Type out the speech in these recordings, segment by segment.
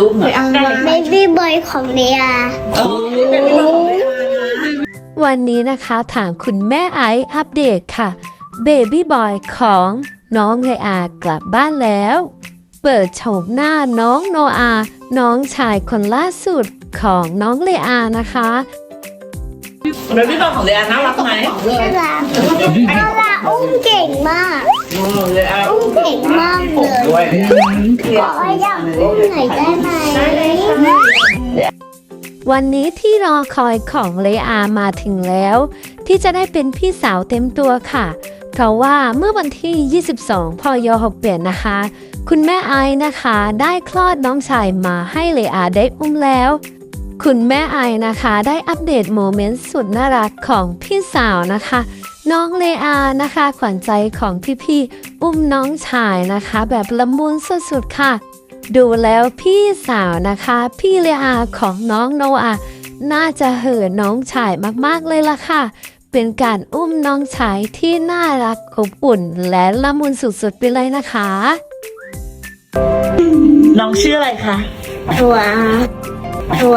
รูปหน่อยเบบี้บอยของเลียวันนี้นะคะถามคุณแม่ไอซ์อัปเดตค่ะเบบี้บอยของน้องเลอากลับบ้านแล้ว เปิดโฉมหน้าน้องโนอา น้องชายคนล่าสุดของน้องเลอานะคะเบบี้บอลของเรียน่ารักไหมน่ารักน่ารักอุ้มเก่งมากเรียอุ้มเก่งมากเลย ด้วยบอกว่าอยากอุ้มหน่อยได้ไหมวันนี้ที่รอคอยของเลอามาถึงแล้ว ที่จะได้เป็นพี่สาวเต็มตัวค่ะ เพราะว่าเมื่อวันที่ 22พย6เปลี่ยนนะคะ คุณแม่ไอนะคะ ได้คลอดน้องชายมาให้เลอาได้อุ้มแล้ว คุณแม่ไอนะคะ ได้อัปเดตโมเมนต์สุดน่ารักของพี่สาวนะคะ น้องเลอานะคะ ขวัญใจของพี่ๆอุ้มน้องชายนะคะ แบบละมุนสุดๆค่ะ ดูแล้วพี่สาวนะคะ พี่เลอาของน้องโนอาน่าจะเหินน้องชายมากๆเลยล่ะค่ะ เป็นการอุ้มน้องชายที่น่ารักอบอุ่น และละมุนสุดๆไปเลยนะคะ น้องชื่ออะไรคะ ตัวตัว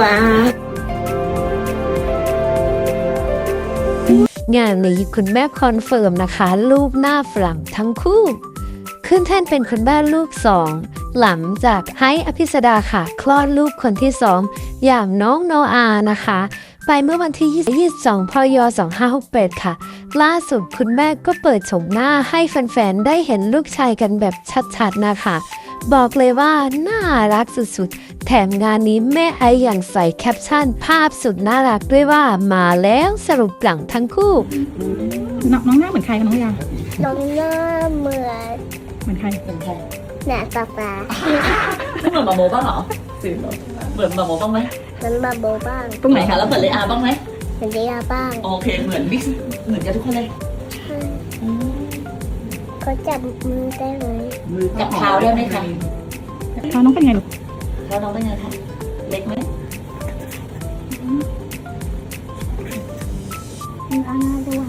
งานนี้คุณแม่คอนเฟิร์มนะคะลูกหน้าฝรั่งทั้งคู่ ขึ้นแท่นเป็นคุณแม่ลูกสองหลังจากให้อภิสดาค่ะ คลอดลูกคนที่สองอย่างน้องโนอานะคะ ไปเมื่อวันที่ 22 พย 2568 ค่ะ ล่าสุดคุณแม่ก็เปิดโฉมหน้าให้แฟนๆ ได้เห็นลูกชายกันแบบชัดๆ นะคะ บอกเลยว่าน่ารักสุดๆ แถมงานนี้แม่ไออย่างใส่แคปชั่น ภาพสุดน่ารักด้วยว่ามาแล้วสรุปหลังทั้งคู่ น้องน้องหน้าเหมือนใครคะน้องยาน้องหน้าเหมือนเหมือนใครหน้าตาตาไม่เหมือนหมาโมบ้างเหรอสิเหมือนหมาโมบ้างไหมมันมาโบบ้างตรงไหนคะคะแล้วเหมือนเลอาบ้างไหมเหมือนเลียบ้างโอเคเหมือนมิกซ์เหมือนกันทุกคนเลยเขาจับมือได้ไหมจับเท้าได้ไหมคะเท้าน้องเป็นไงลูก เท้าน้องเป็นไงคะเล็กไหมมีอาณาด้วย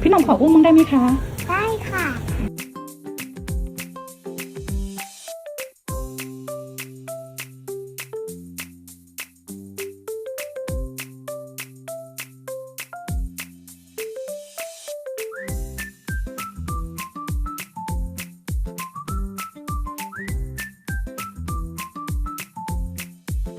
พี่หน้องขออุ้มมั้งได้ไหมคะ